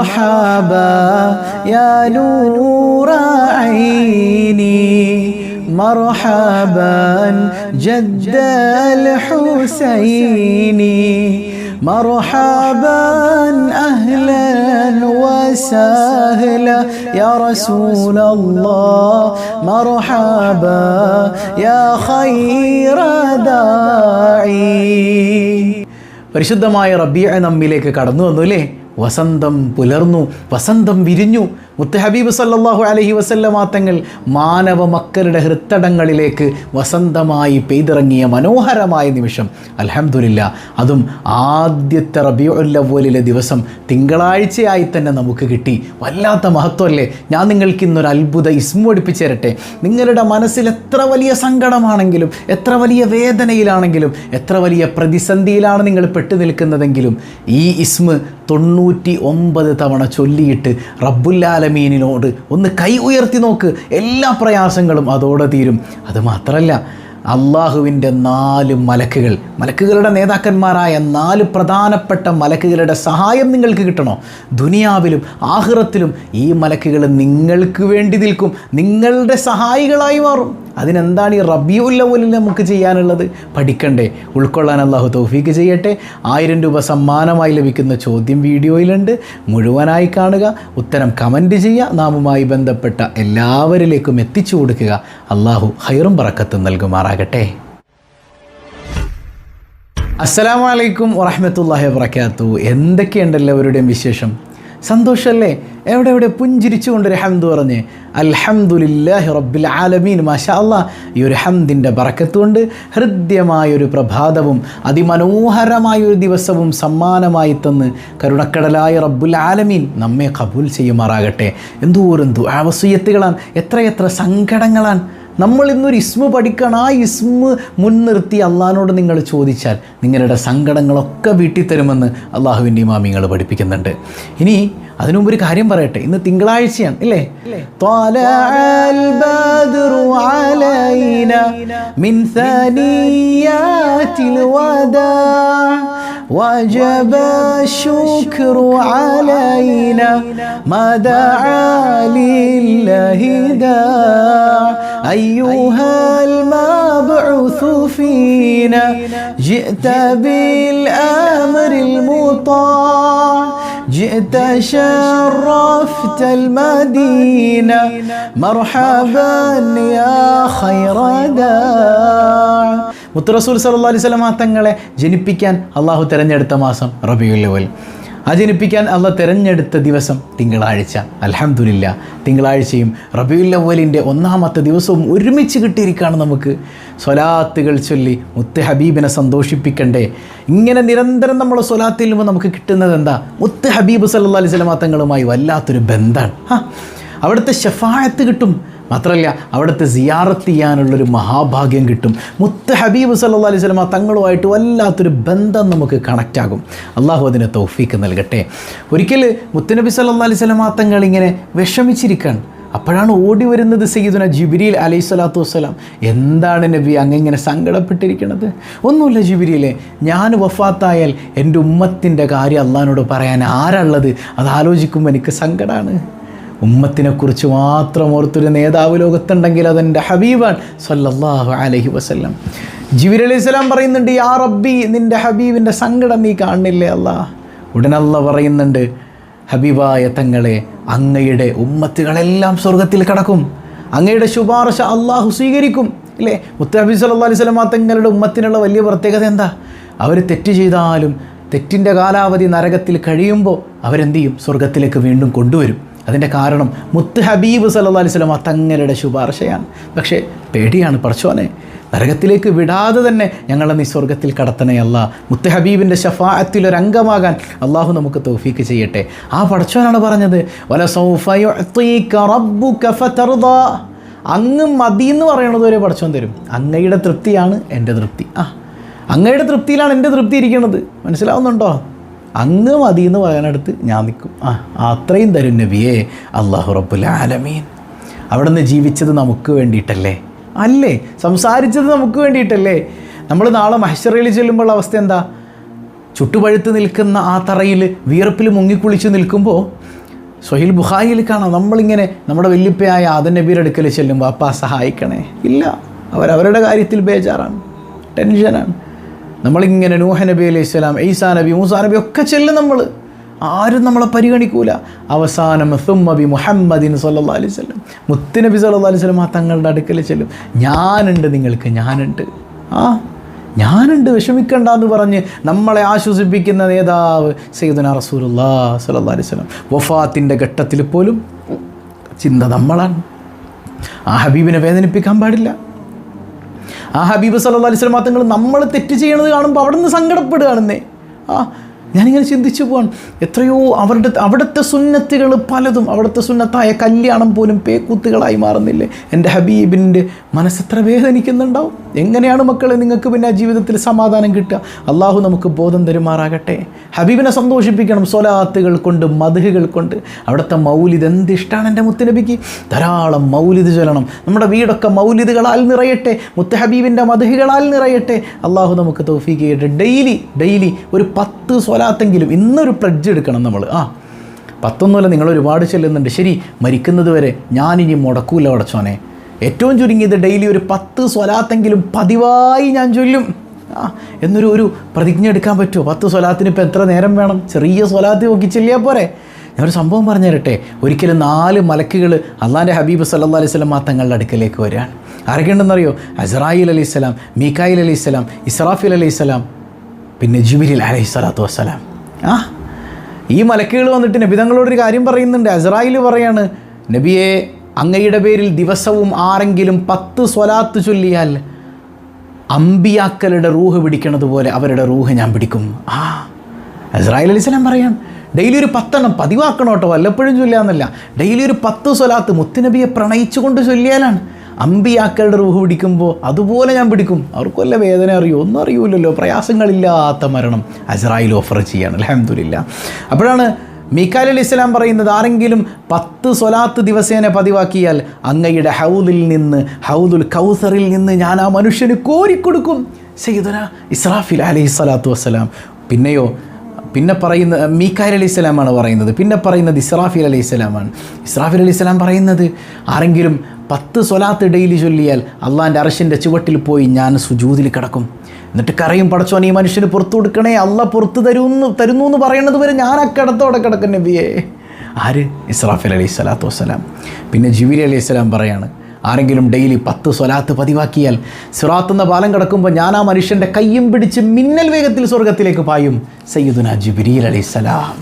مرحبا يا نور عيني مرحبا جد الحسين مرحبا اهلا وسهلا يا رسول الله مرحبا يا خير داعي പരിശുദ്ധമായ റബിയ നമ്മിലേക്ക് കടന്നു വന്നു അല്ലേ വസന്തം പുലർന്നു വസന്തം വിരിഞ്ഞു. മുത്ത് ഹബീബ് സല്ലല്ലാഹു അലൈഹി വസല്ലമ തങ്ങൾ മാനവ മക്കളുടെ ഹൃത്തടങ്ങളിലേക്ക് വസന്തമായി പെയ്തിറങ്ങിയ മനോഹരമായ നിമിഷം. അലഹമുല്ല അതും ആദ്യത്തെ റബിയുല്ലവലിലെ ദിവസം തിങ്കളാഴ്ചയായി തന്നെ നമുക്ക് കിട്ടി. വല്ലാത്ത മഹത്വമല്ലേ ഞാൻ നിങ്ങൾക്ക് ഇന്നൊരു അത്ഭുത ഇസ്മു ഒടിപ്പിച്ചു തരട്ടെ നിങ്ങളുടെ മനസ്സിൽ എത്ര വലിയ സങ്കടമാണെങ്കിലും എത്ര വലിയ വേദനയിലാണെങ്കിലും എത്ര വലിയ പ്രതിസന്ധിയിലാണ് നിങ്ങൾ പെട്ടു നിൽക്കുന്നതെങ്കിലും ഈ ഇസ്മ് തൊണ്ണൂറ്റി ഒമ്പത് തവണ ചൊല്ലിയിട്ട് റബ്ബുല്ലാലമീനിനോട് ഒന്ന് കൈ ഉയർത്തി നോക്ക്. എല്ലാ പ്രയാസങ്ങളും അതോടെ തീരും. അത് മാത്രമല്ല അള്ളാഹുവിന്റെ നാല് മലക്കുകൾ. മലക്കുകളുടെ നേതാക്കന്മാരായ നാല് പ്രധാനപ്പെട്ട മലക്കുകളുടെ സഹായം നിങ്ങൾക്ക് കിട്ടണോ? ദുനിയാവിലും ആഹ്റത്തിലും ഈ മലക്കുകൾ നിങ്ങൾക്ക് വേണ്ടി നിൽക്കും. നിങ്ങളുടെ സഹായികളായി മാറും. അതിനെന്താണ് ഈ റബിയുല്ലവലിൽ നമുക്ക് ചെയ്യാനുള്ളത്? പഠിക്കണ്ടേ. ഉൾക്കൊള്ളാൻ അള്ളാഹു തൗഫീക്ക് ചെയ്യട്ടെ. ആയിരം രൂപ സമ്മാനമായി ലഭിക്കുന്ന ചോദ്യം വീഡിയോയിലുണ്ട്. മുഴുവനായി കാണുക. ഉത്തരം കമന്റ് ചെയ്യുക. നാമുമായി ബന്ധപ്പെട്ട എല്ലാവരിലേക്കും എത്തിച്ചു കൊടുക്കുക. അള്ളാഹു ഹൈറും പറക്കത്തും നൽകുമാറാകട്ടെ അസ്സലാമു അലൈക്കും വറഹമത്തല്ലാഹി വബർക്കാത്തു എന്തൊക്കെയുണ്ട് എല്ലാവരുടെയും വിശേഷം? സന്തോഷമല്ലേ എവിടെ എവിടെ പുഞ്ചിരിച്ചുകൊണ്ട് ഒരു ഹംദ് പറഞ്ഞ് അൽഹംദുലില്ലാഹി റബ്ബിൽ ആലമീൻ. മാഷാ അല്ലാ ഈ ഒരു ഹംദിന്റെ ബറക്കത്തുകൊണ്ട് ഹൃദ്യമായൊരു പ്രഭാതവും അതിമനോഹരമായൊരു ദിവസവും സമ്മാനമായി തന്ന് കരുണക്കടലായ റബ്ബുൽ ആലമീൻ നമ്മെ കബൂൽ ചെയ്യുമാറാകട്ടെ. എന്തോരം ദുആവസീയത്തുകളാണ് എത്രയെത്ര സങ്കടങ്ങളാണ്. നമ്മൾ ഇന്നൊരു ഇസ്മു പഠിക്കണം. ആ ഇസ്മു മുൻനിർത്തി അള്ളഹാനോട് നിങ്ങൾ ചോദിച്ചാൽ നിങ്ങളുടെ സങ്കടങ്ങളൊക്കെ വീട്ടിത്തരുമെന്ന് അള്ളാഹുവിന്റെ ഇമാമിങ്ങൾ പഠിപ്പിക്കുന്നുണ്ട്. ഇനി അതിനു മുമ്പ് ഒരു കാര്യം പറയട്ടെ ഇന്ന് തിങ്കളാഴ്ചയാണ് ഇല്ലേ طلع البدر علينا من ثنيات الوداع وجب الشكر علينا ما دعا لله داع أيها المبعوث فينا جئت بالأمر المطاع جئت شرفت المدينة مرحبا يا خير داع മുത്തറസൂൽ സല്ലാ അലൈഹി സ്വലമ തങ്ങളെ ജനിപ്പിക്കാൻ അള്ളാഹു തിരഞ്ഞെടുത്ത മാസം റബിയുല്ലവൽ ആ ജനിപ്പിക്കാൻ അല്ല തിരഞ്ഞെടുത്ത ദിവസം തിങ്കളാഴ്ച. അലഹമുല്ല തിങ്കളാഴ്ചയും റബിയുല്ലവലിന്റെ ഒന്നാമത്തെ ദിവസവും ഒരുമിച്ച് കിട്ടിയിരിക്കുകയാണ് നമുക്ക്. സ്വലാത്തുകൾ ചൊല്ലി മുത്ത് ഹബീബിനെ സന്തോഷിപ്പിക്കണ്ടേ? ഇങ്ങനെ നിരന്തരം നമ്മൾ സ്വലാത്തിൽ നിന്ന് നമുക്ക് കിട്ടുന്നത് എന്താ? മുത്ത് ഹബീബ് സല്ലാ അലൈഹി സ്വലമ വല്ലാത്തൊരു ബന്ധമാണ് അവിടുത്തെ ഷെഫായത്ത് കിട്ടും. മാത്രമല്ല അവിടുത്തെ സിയാറത്ത് ചെയ്യാനുള്ളൊരു മഹാഭാഗ്യം കിട്ടും. മുത്ത ഹബീബ് സല്ലാ അലൈഹി സ്വലമ തങ്ങളുമായിട്ട് വല്ലാത്തൊരു ബന്ധം നമുക്ക് കണക്റ്റ് ആകും. അള്ളാഹു അതിന് തൗഫീക്ക് നൽകട്ടെ. ഒരിക്കൽ മുത്തുനബി സല്ലാ അലൈഹി സ്വലമ തങ്ങൾ ഇങ്ങനെ വിഷമിച്ചിരിക്കുകയാണ് അപ്പോഴാണ് ഓടി വരുന്നത് സയ്യിദുന ജിബിരിയിൽ അലൈഹി സ്വലാത്തു വസ്സലാം. എന്താണ് നബി അങ്ങനെ സങ്കടപ്പെട്ടിരിക്കുന്നത് ഒന്നുമില്ല ജിബിരിയിലെ ഞാൻ വഫാത്തായാൽ എന്റെ ഉമ്മത്തിന്റെ കാര്യം അള്ളഹാനോട് പറയാൻ ആരാള്ളത് അത് ആലോചിക്കുമ്പോൾ എനിക്ക് സങ്കടമാണ് ഉമ്മത്തിനെക്കുറിച്ച് മാത്രം ഓർത്തൊരു നേതാവ് ലോകത്തുണ്ടെങ്കിൽ അതെന്റെ ഹബീബാൻ സല്ലല്ലാഹു അലഹി വസല്ലം. ജിബിർ അലൈഹി സ്വലാം പറയുന്നുണ്ട് യാ റബ്ബി നിന്റെ ഹബീബിന്റെ സങ്കടം നീ കാണുന്നില്ലേ അല്ലാ? ഉടനല്ല പറയുന്നുണ്ട് ഹബീബായ തങ്ങളെ അങ്ങയുടെ ഉമ്മത്തുകളെല്ലാം സ്വർഗത്തിൽ കടക്കും. അങ്ങയുടെ ശുപാർശ അള്ളാഹു സ്വീകരിക്കും. ഇല്ലേ? മുത്തഹബി സല്ലാ അലൈഹി സ്വലമാ തങ്ങളുടെ ഉമ്മത്തിനുള്ള വലിയ പ്രത്യേകത എന്താ? അവർ തെറ്റ് ചെയ്താലും തെറ്റിന്റെ കാലാവധി നരകത്തിൽ കഴിയുമ്പോൾ അവരെന്ത് ചെയ്യും? സ്വർഗത്തിലേക്ക് വീണ്ടും കൊണ്ടുവരും. അതിന്റെ കാരണം മുത്ത് ഹബീബ് സല്ലാ അലൈഹി സ്വലമ തങ്ങളുടെ ശുപാർശയാണ്. പക്ഷേ പേടിയാണ് പറച്ചോനെ നരകത്തിലേക്ക് വിടാതെ തന്നെ ഞങ്ങളെ നീ സ്വർഗത്തിൽ കടത്തണേ അല്ല. മുത്ത് ഹബീബിന്റെ ഷഫാഅത്തിൽ ഒരു അംഗമാകാൻ അള്ളാഹു നമുക്ക് തൗഫീക്ക് ചെയ്യട്ടെ. ആ പടച്ചോനാണ് പറഞ്ഞത് അങ്ങ് മതി എന്ന് പറയണത് വരെ പടച്ചോൻ തരും. അങ്ങയുടെ തൃപ്തിയാണ് എന്റെ തൃപ്തി. ആ അങ്ങയുടെ തൃപ്തിയിലാണ് എന്റെ തൃപ്തി ഇരിക്കുന്നത് മനസ്സിലാവുന്നുണ്ടോ? അങ്ങ് മതി എന്ന് പറയാനടുത്ത് ഞാൻ നിൽക്കും. ആ അത്രയും തരും നബിയേ അള്ളാഹു റബ്ബുൽ ആലമീൻ. അവിടെ നിന്ന് ജീവിച്ചത് നമുക്ക് വേണ്ടിയിട്ടല്ലേ? അല്ലേ? സംസാരിച്ചത് നമുക്ക് വേണ്ടിയിട്ടല്ലേ? നമ്മൾ നാളെ മഹ്ഷറയിൽ ചെല്ലുമ്പോൾ അവസ്ഥ എന്താ? ചുട്ടുപഴുത്ത് നിൽക്കുന്ന ആ തറയിൽ വിയർപ്പിൽ മുങ്ങിക്കുളിച്ച് നിൽക്കുമ്പോൾ സൊഹിൽ ബുഹായിൽ കാണാം നമ്മളിങ്ങനെ നമ്മുടെ വല്യപ്പയായ ആദൻ നബിയുടെ അടുക്കൽ ചെല്ലുമ്പോൾ അപ്പ സഹായിക്കണേ. ഇല്ല. അവരവരുടെ കാര്യത്തിൽ ബേജാറാണ് ടെൻഷനാണ്. നമ്മളിങ്ങനെ നൂഹ നബി അലൈഹി സ്വലാം ഈസാ നബി മൂസാ നബി ഒക്കെ ചെല്ലും നമ്മൾ ആരും നമ്മളെ പരിഗണിക്കൂല. അവസാനം സുമ്മബി മുഹമ്മദിൻ സല്ലാ അലൈഹി സ്വലം മുത്തുനബി സല്ലാ അലൈഹി സ്വലം ആ തങ്ങളുടെ അടുക്കൽ ചെല്ലും. ഞാനുണ്ട് നിങ്ങൾക്ക് ഞാനുണ്ട്. ആ ഞാനുണ്ട് വിഷമിക്കണ്ട എന്ന് പറഞ്ഞ് നമ്മളെ ആശ്വസിപ്പിക്കുന്ന നേതാവ് സയ്യിദുന റസൂലുല്ലാ സല്ലാ അലൈഹി സ്വലം വഫാത്തിന്റെ ഘട്ടത്തിൽ പോലും ചിന്ത നമ്മളാണ്. ആ ഹബീബിനെ വേദനിപ്പിക്കാൻ പാടില്ല. ആ ഹബീബ് സല്ലാ അലൈഹി തങ്ങൾ നമ്മൾ തെറ്റ് ചെയ്യണത് കാണുമ്പോൾ അവിടെ നിന്ന് സങ്കടപ്പെടുകയാണെന്നേ. ആ ഞാനിങ്ങനെ ചിന്തിച്ചു പോവാൻ എത്രയോ അവരുടെ അവിടുത്തെ സുന്നത്തുകൾ പലതും അവിടുത്തെ സുന്നത്തായ കല്യാണം പോലും പേക്കൂത്തുകളായി മാറുന്നില്ലേ? എന്റെ ഹബീബിന്റെ മനസ്സെത്ര വേദനിക്കുന്നുണ്ടാവും? എങ്ങനെയാണ് മക്കളെ നിങ്ങൾക്ക് പിന്നെ ആ ജീവിതത്തിൽ സമാധാനം കിട്ടുക? അള്ളാഹു നമുക്ക് ബോധം തരുമാറാകട്ടെ. ഹബീബിനെ സന്തോഷിപ്പിക്കണം സ്വലാത്തുകൾ കൊണ്ട് മധുകൾ കൊണ്ട്. അവിടുത്തെ മൗലിദ് എന്ത് ഇഷ്ടമാണ് എന്റെ മുത്തുനബിക്ക്? ധാരാളം മൗലിദ് ചൊല്ലണം. നമ്മുടെ വീടൊക്കെ മൗലിദുകളാൽ നിറയട്ടെ. മുത്ത ഹബീബിന്റെ മധുകളാൽ നിറയട്ടെ. അള്ളാഹു നമുക്ക് തൗഫീക്ക് ചെയ്യട്ടെ. ഡെയിലി ഡെയിലി ഒരു പത്ത് സ്വലാത്തെങ്കിലും ഇന്നൊരു പ്ലഡ്ജ് എടുക്കണം നമ്മൾ ആ പത്തൊന്നുമല്ല നിങ്ങൾ ഒരുപാട് ചെല്ലുന്നുണ്ട്. ശരി മരിക്കുന്നത് വരെ ഞാനിനി മുടക്കൂല ഉടച്ചോനെ ഏറ്റവും ചുരുങ്ങിയത് ഡെയിലി ഒരു പത്ത് സ്വലാത്തെങ്കിലും പതിവായി ഞാൻ ചൊല്ലും. ആ എന്നൊരു ഒരു പ്രതിജ്ഞ എടുക്കാൻ പറ്റുമോ? പത്ത് സ്വലാത്തിന് ഇപ്പോൾ എത്ര നേരം വേണം? ചെറിയ സ്വലാത്തി നോക്കി ചെല്ലിയാൽ പോരെ. ഞാനൊരു സംഭവം പറഞ്ഞു തരട്ടെ ഒരിക്കലും നാല് മലക്കുകൾ അള്ളാന്റെ ഹബീബ് സല്ലാ അലൈഹി സ്വലം തങ്ങളുടെ അടുക്കലേക്ക് വരികയാണ്. ആരൊക്കെ ഉണ്ടെന്നറിയോ അസറായിൽ അലൈഹി സ്വലാം മീക്കായിൽ അലൈഹി സ്വലാം ഇസ്രാഫിൽ അലൈഹി സ്വലാം പിന്നെ ജുബിരിൽ അലൈഹി സ്വലാത്തു വസ്സലാം. ആ ഈ മലക്കുകൾ വന്നിട്ട് നബി തങ്ങളോടൊരു കാര്യം പറയുന്നുണ്ട്. അസറായിൽ പറയാണ് നബിയെ അങ്ങയുടെ പേരിൽ ദിവസവും ആരെങ്കിലും പത്ത് സ്വലാത്ത് ചൊല്ലിയാൽ അമ്പിയാക്കളുടെ റൂഹ് പിടിക്കണത് പോലെ അവരുടെ റൂഹ് ഞാൻ പിടിക്കും. ആ ഇസ്രായേൽ അലൈഹി സ്വലാം പറയാം ഡെയിലി ഒരു പത്തെണ്ണം പതിവാക്കണം കേട്ടോ വല്ലപ്പോഴും ചൊല്ലാന്നല്ല ഡെയിലി ഒരു പത്ത് സ്വലാത്ത് മുത്തുനബിയെ പ്രണയിച്ചുകൊണ്ട് ചൊല്ലിയാലാണ്. അമ്പിയാക്കളുടെ റൂഹ് പിടിക്കുമ്പോൾ അതുപോലെ ഞാൻ പിടിക്കും. അവർക്കുമല്ല വേദന അറിയോ? ഒന്നും അറിയൂലല്ലോ പ്രയാസങ്ങളില്ലാത്ത മരണം അസ്രായിൽ ഓഫർ ചെയ്യാണ്. അലഹമില്ല അപ്പോഴാണ് മീക്കാൽ അലി ഇസ്ലാം പറയുന്നത് ആരെങ്കിലും പത്ത് സ്വലാത്ത് ദിവസേന പതിവാക്കിയാൽ അങ്ങയുടെ ഹൗദിൽ നിന്ന് ഹൗദുൽ കൗസറിൽ നിന്ന് ഞാൻ ആ മനുഷ്യന് കോരിക്കൊടുക്കും. സയ്യിദുന ഇസ്രാഫിൽ അലൈഹി സ്വലാത്തു വസ്സലാം. പിന്നെയോ പിന്നെ പറയുന്ന മീക്കാൽ അലി ഇസ്ലാമാണ് പറയുന്നത്. പിന്നെ പറയുന്നത് ഇസ്രാഫിൽ അലി ഇസ്ലാമാണ് ഇസ്രാഫിൽ അലി ഇസ്ലാം പറയുന്നത് ആരെങ്കിലും പത്ത് സ്വലാത്ത് ഡെയിലി ചൊല്ലിയാൽ അള്ളാന്റെ അറശിന്റെ ചുവട്ടിൽ പോയി ഞാൻ സുജൂതിൽ കിടക്കും. എന്നിട്ട് കറയും പടച്ചോൻ ഈ മനുഷ്യന് പുറത്തു കൊടുക്കണേ അല്ല പുറത്ത് തരുന്നു തരുന്നു എന്ന് പറയണത് വരെ ഞാൻ ആ കിടത്തോടെ കിടക്കും നബിയെ. ആര്? ഇസ്രാഫിൽ അലൈഹി സ്വലാത്തു വസ്സലാം. പിന്നെ ജിബിലി അലൈഹി സ്വലാം പറയാണ് ആരെങ്കിലും ഡെയിലി പത്ത് സ്വലാത്ത് പതിവാക്കിയാൽ സിറാത്ത് എന്ന പാലം കിടക്കുമ്പോൾ ഞാൻ ആ മനുഷ്യന്റെ കയ്യും പിടിച്ച് മിന്നൽ വേഗത്തിൽ സ്വർഗത്തിലേക്ക് പായും. സയ്യിദുന ജിബിരിൽ അലൈഹി സ്വലാം.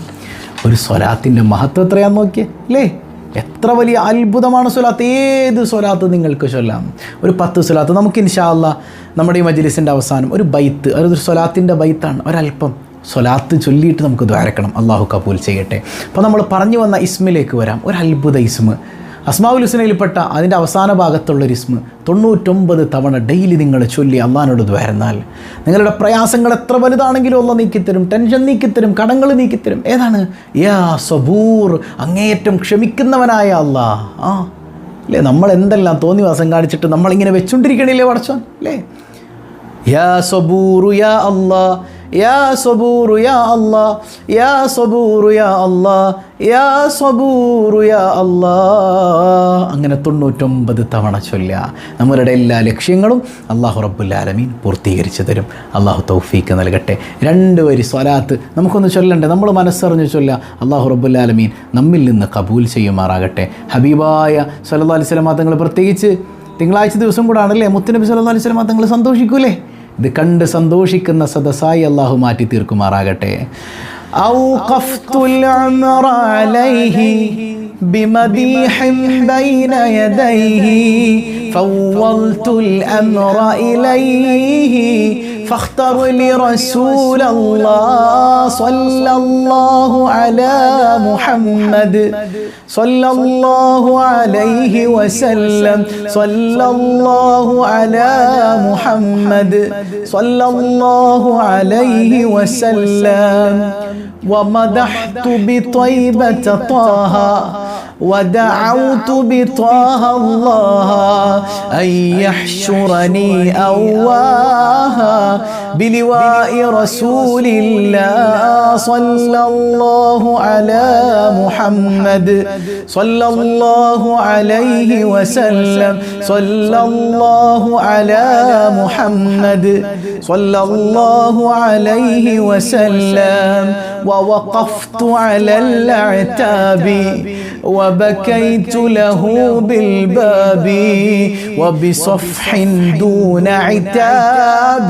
ഒരു സ്വലാത്തിന്റെ മഹത്വം എത്രയാന്ന് നോക്കിയേ അല്ലേ? എത്ര വലിയ അത്ഭുതമാണ് സ്വലാത്ത്. ഏത് സ്വലാത്ത് നിങ്ങൾക്ക് ചൊല്ലാം? ഒരു പത്ത് സ്വലാത്ത്. നമുക്ക് ഇൻഷാല്ല നമ്മുടെ ഈ മജ്ലിസിന്റെ അവസാനം ഒരു ബൈത്ത് അതൊരു സ്വലാത്തിന്റെ ബൈത്താണ്. ഒരല്പം സ്വലാത്ത് ചൊല്ലിയിട്ട് നമുക്ക് ദ്വാരക്കണം. അള്ളാഹു കബൂൽ ചെയ്യട്ടെ. അപ്പോൾ നമ്മൾ പറഞ്ഞു വന്ന ഇസ്മിലേക്ക് വരാം. ഒരു അത്ഭുത ഇസ്മ്. അസ്മാവുൽ ഹുസ്നയിൽപ്പെട്ട അതിന്റെ അവസാന ഭാഗത്തുള്ളൊരു ഇസ്മ്. തൊണ്ണൂറ്റൊമ്പത് തവണ ഡെയിലി നിങ്ങൾ ചൊല്ലി അള്ളഹാനോട് വരുന്നാൽ നിങ്ങളുടെ പ്രയാസങ്ങൾ എത്ര വലുതാണെങ്കിലും അള്ള നീക്കിത്തരും ടെൻഷൻ നീക്കിത്തരും കടങ്ങൾ നീക്കിത്തരും. ഏതാണ്? യാ സബൂർ അങ്ങേയറ്റം ക്ഷമിക്കുന്നവനായ അള്ളാ ആ അല്ലേ നമ്മൾ എന്തെല്ലാം തോന്നിവാസം കാണിച്ചിട്ട് നമ്മളിങ്ങനെ വെച്ചുകൊണ്ടിരിക്കണില്ലേ വടച്ചോൻ? അല്ലേ യാ സബൂറു യാ അല്ലാ യാ സബൂറു യാ الله യാ സബൂറു യാ الله യാ സബൂറു യാ الله അങ്ങനെ തൊണ്ണൂറ്റൊമ്പത് തവണ ചൊല്ല നമ്മളുടെ എല്ലാ ലക്ഷ്യങ്ങളും അള്ളാഹു റബ്ബുല്ലാലമീൻ പൂർത്തീകരിച്ചു തരും. അള്ളാഹു തൗഫീക്ക് നൽകട്ടെ. രണ്ട് വരി സ്വലാത്ത് നമുക്കൊന്ന് ചൊല്ലണ്ടേ? നമ്മൾ മനസ്സറിഞ്ഞ് ചൊല്ല അള്ളാഹു റബ്ബുല്ലാലമീൻ നമ്മിൽ നിന്ന് കബൂൽ ചെയ്യുമാറാകട്ടെ. ഹബീബായ സല്ലാ അലൈഹി സ്വലമാ തങ്ങൾ പ്രത്യേകിച്ച് തിങ്കളാഴ്ച ദിവസം കൂടാണല്ലേ? മുത്തനബി സല്ലാ അലൈഹി സ്വലമാ തങ്ങൾ സന്തോഷിക്കൂലേ? ഇത് കണ്ട് സന്തോഷിക്കുന്ന സദസ്സായി അള്ളാഹു മാറ്റി തീർക്കുമാറാകട്ടെ أوقفت العمر عليه بمديح بين يديه فوضت الأمر إليه فاختر لي رسول الله صلى الله على محمد. صلى الله عليه وسلم. صلى الله على محمد. صلى الله عليه وسلم. ومدحت بطيبة طه. ودعوت بطه الله أن يحشرني أواها بلواء رسول الله صلى الله على محمد صلى الله عليه وسلم. صلى الله على محمد. صلى الله عليه وسلم. ووقفت على الأعتاب. وبكيت له بالباب وبصفح دون عتاب.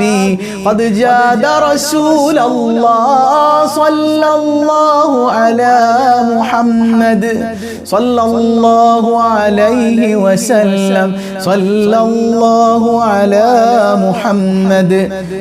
قد جاد رسول الله صلى الله على محمد صلى الله عليه وسلم صلى الله على محمد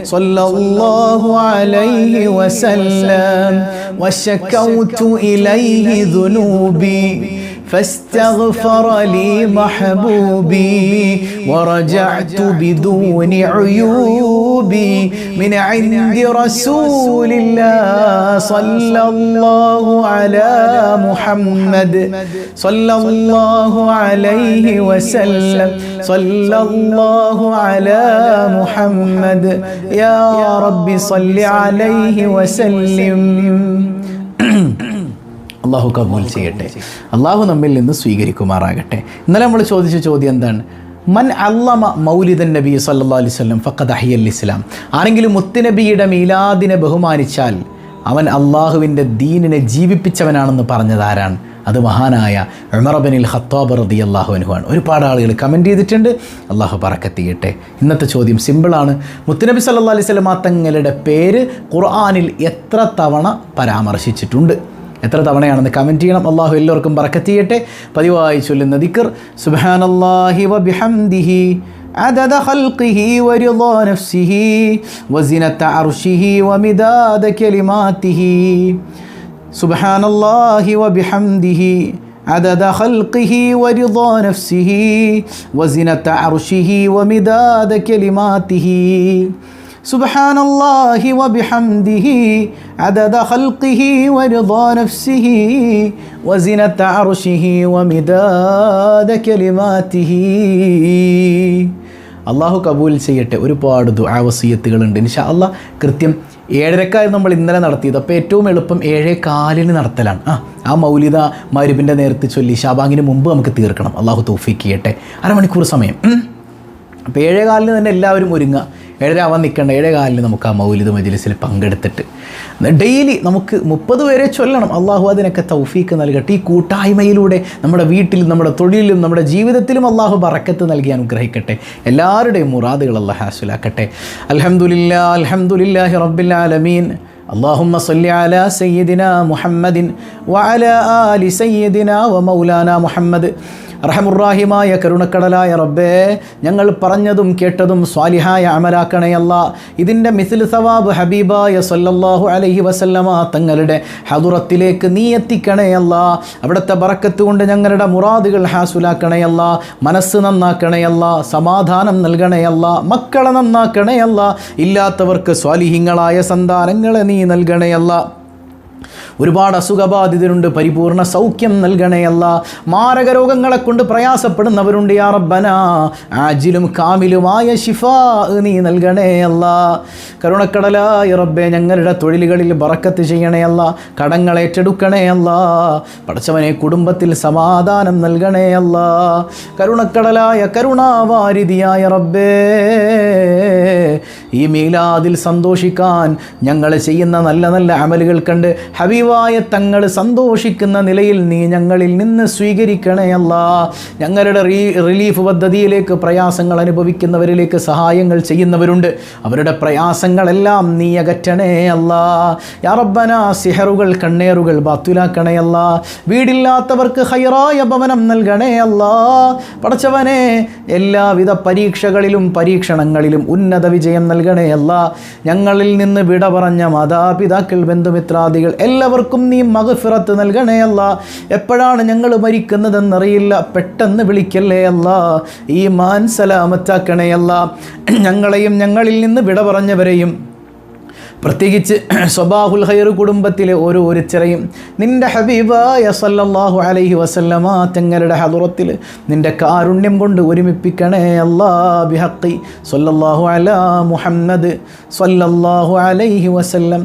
صلى الله عليه وسلم. وشكوت إليه ذنوبي. فاستغفر لي محبوبي ورجعت بدون عيوبي من عند رسول الله صلى الله على محمد صلى الله عليه وسلم صلى الله على محمد. يا رب صل عليه وسلم. അള്ളാഹു കബൂൽ ചെയ്യട്ടെ. അള്ളാഹു നമ്മിൽ നിന്ന് സ്വീകരിക്കുമാറാകട്ടെ. ഇന്നലെ നമ്മൾ ചോദിച്ച ചോദ്യം എന്താണ്? മൻ അള്ളമ മൗലിദൻ നബി സല്ലാ അലൈഹി സ്വലം ഫക്കത് അഹിയൽ ഇസ്ലാം. ആരെങ്കിലും മുത്തുനബിയുടെ മീലാദിനെ ബഹുമാനിച്ചാൽ അവൻ അള്ളാഹുവിന്റെ ദീനിനെ ജീവിപ്പിച്ചവനാണെന്ന് പറഞ്ഞത് ആരാണ്? അത് മഹാനായ ഉമറബനിൽ ഖത്താബ് റതി അള്ളാഹു അനുവാണ് ഒരുപാട് ആളുകൾ കമന്റ് ചെയ്തിട്ടുണ്ട്. അള്ളാഹു പറക്കെത്തിയിട്ടെ. ഇന്നത്തെ ചോദ്യം സിമ്പിളാണ് മുത്തുനബി സല്ലാ അലൈഹി സ്വലമാ തങ്ങളുടെ പേര് ഖുർആാനിൽ എത്ര തവണ പരാമർശിച്ചിട്ടുണ്ട്? എത്ര തവണയാണെന്ന് കമൻറ്റ് ചെയ്യണം അള്ളാഹു എല്ലാവർക്കും ബറക്കത്ത് ചെയ്യട്ടെ പതിവായി ചൊല്ലുന്ന ദിക്കർ സുബാനല്ലാഹി വബിഹംദിഹി عدد خلقه ورضا نفسه وزنة عرشه ومداد كلماته سبحان الله وبحمده عدد خلقه ورضا نفسه وزنة عرشه ومداد كلماته سبحان الله وبحمده عدد خلقه ورضا نفسه وزنة عرشه ومداد كلماته അള്ളാഹു കബൂൽ ചെയ്യട്ടെ ഒരുപാട് ദുആവസീയത്തുകളുണ്ട് ഇൻഷാ അള്ളാഹ് കൃത്യം ഏഴരക്കായി നമ്മൾ ഇന്നലെ നടത്തിയത് അപ്പോൾ ഏറ്റവും എളുപ്പം ഏഴേ കാലിന് നടത്തലാണ് ആ ആ മൗലിത മരുവിൻ്റെ നേരത്ത് ചൊല്ലി ഷാബാങ്ങിന് മുമ്പ് നമുക്ക് തീർക്കണം അള്ളാഹു തൗഫീക്ക് ചെയ്യട്ടെ അരമണിക്കൂർ സമയം അപ്പോൾ ഏഴേ കാലിന് തന്നെ എല്ലാവരും ഒരുങ്ങുക ഏഴര ആവാൻ നിൽക്കേണ്ട ഏഴേ കാലിന് നമുക്ക് ആ മൗലിദ് മജ്ലിസിൽ പങ്കെടുത്തിട്ട് ഡെയിലി നമുക്ക് മുപ്പത് പേരെ ചൊല്ലണം അള്ളാഹു അതിനൊക്കെ തൗഫീക്ക് നൽകട്ടെ ഈ കൂട്ടായ്മയിലൂടെ നമ്മുടെ വീട്ടിലും നമ്മുടെ തൊഴിലിലും നമ്മുടെ ജീവിതത്തിലും അള്ളാഹു ബറക്കത്ത് നൽകി അനുഗ്രഹിക്കട്ടെ എല്ലാവരുടെയും മുറാദുകൾ അള്ളാഹ് ഹാസുലാക്കട്ടെ അൽഹംദുലില്ലാ അൽഹംദുലില്ലാഹി റബ്ബിൽ ആലമീൻ اللهم صل على سيدنا محمد وعلى آل سيدنا ومولانا محمد റഹമുറാഹിമായ കരുണക്കടലായ റബ്ബേ ഞങ്ങൾ പറഞ്ഞതും കേട്ടതും സ്വാലിഹായ അമലാക്കണയല്ല ഇതിന്റെ മിസിൽ സവാബ് ഹബീബായ സല്ലല്ലാഹു അലൈഹി വസല്ലമ തങ്ങളുടെ ഹദുറത്തിലേക്ക് നീ എത്തിക്കണയല്ല അവിടുത്തെ ബറക്കത്ത് കൊണ്ട് ഞങ്ങളുടെ മുറാദുകൾ ഹാസുലാക്കണയല്ല മനസ്സ് നന്നാക്കണയല്ല സമാധാനം നൽകണയല്ല മക്കളെ നന്നാക്കണയല്ല ഇല്ലാത്തവർക്ക് സ്വാലിഹിങ്ങളായ സന്താനങ്ങളെ നീ നൽകണയല്ല ഒരുപാട് അസുഖബാധിതരുണ്ട്. പരിപൂർണ സൗഖ്യം നൽകണേയല്ല മാരക രോഗങ്ങളെ കൊണ്ട് പ്രയാസപ്പെടുന്നവരുണ്ട് യാ റബ്ബന. ആജിലും കാമിലുമായ ഷിഫ നീ നൽകണേയല്ല കരുണക്കടലായ റബ്ബെ ഞങ്ങളുടെ തൊഴിലുകളിൽ ബറക്കത്ത് ചെയ്യണേയല്ല കടങ്ങൾ ഏറ്റെടുക്കണേയല്ല പടച്ചവനെ കുടുംബത്തിൽ സമാധാനം നൽകണേയല്ല കരുണക്കടലായ കരുണാവാരിതിയായ റബ്ബേ ഈ മീലാദിൽ സന്തോഷിക്കാൻ ഞങ്ങൾ ചെയ്യുന്ന നല്ല നല്ല അമലുകൾ കണ്ട് ഹബീബായ തങ്ങൾ സന്തോഷിക്കുന്ന നിലയിൽ നീ ഞങ്ങളിൽ നിന്ന് സ്വീകരിക്കണേ അല്ല. ഞങ്ങളുടെ റീ റിലീഫ് പദ്ധതിയിലേക്ക് പ്രയാസങ്ങൾ അനുഭവിക്കുന്നവരിലേക്ക് സഹായങ്ങൾ ചെയ്യുന്നവരുണ്ട്. അവരുടെ പ്രയാസങ്ങളെല്ലാം നീ അകറ്റണേ അല്ല. യാറബന സിഹറുകൾ കണ്ണേറുകൾ ബാത്തുലാക്കണയല്ല വീടില്ലാത്തവർക്ക് ഹൈറായ ഭവനം നൽകണേ അല്ല. പടച്ചവനെ എല്ലാവിധ പരീക്ഷകളിലും പരീക്ഷണങ്ങളിലും ഉന്നത വിജയം നൽകണേ അല്ല. ഞങ്ങളിൽ നിന്ന് വിട പറഞ്ഞ മാതാപിതാക്കൾ ബന്ധുമിത്രാദികൾ എല്ലാവർക്കും നീ മകഫിറത്ത് നൽകണേ അല്ല. എപ്പോഴാണ് ഞങ്ങൾ മരിക്കുന്നതെന്നറിയില്ല. പെട്ടെന്ന് വിളിക്കല്ലേ അല്ല. ഈ മാൻ സലാമത്താക്കണേ അല്ല. ഞങ്ങളെയും ഞങ്ങളിൽ നിന്ന് വിട പറഞ്ഞവരെയും പ്രത്യേകിച്ച് സ്വബാഹുൽ ഹൈർ കുടുംബത്തിലെ ഓരോരുത്തരെയും നിന്റെ ഹബീബായ സല്ലാഹു അലൈഹി വസല്ലമ തെങ്ങരുടെ ഹദുറത്തിൽ നിന്റെ കാരുണ്യം കൊണ്ട് ഒരുമിപ്പിക്കണേ അല്ലാ. ബിഹക്കി സല്ലല്ലാഹു അല മുഹമ്മദ് സല്ലല്ലാഹു അലൈഹി വസല്ലം.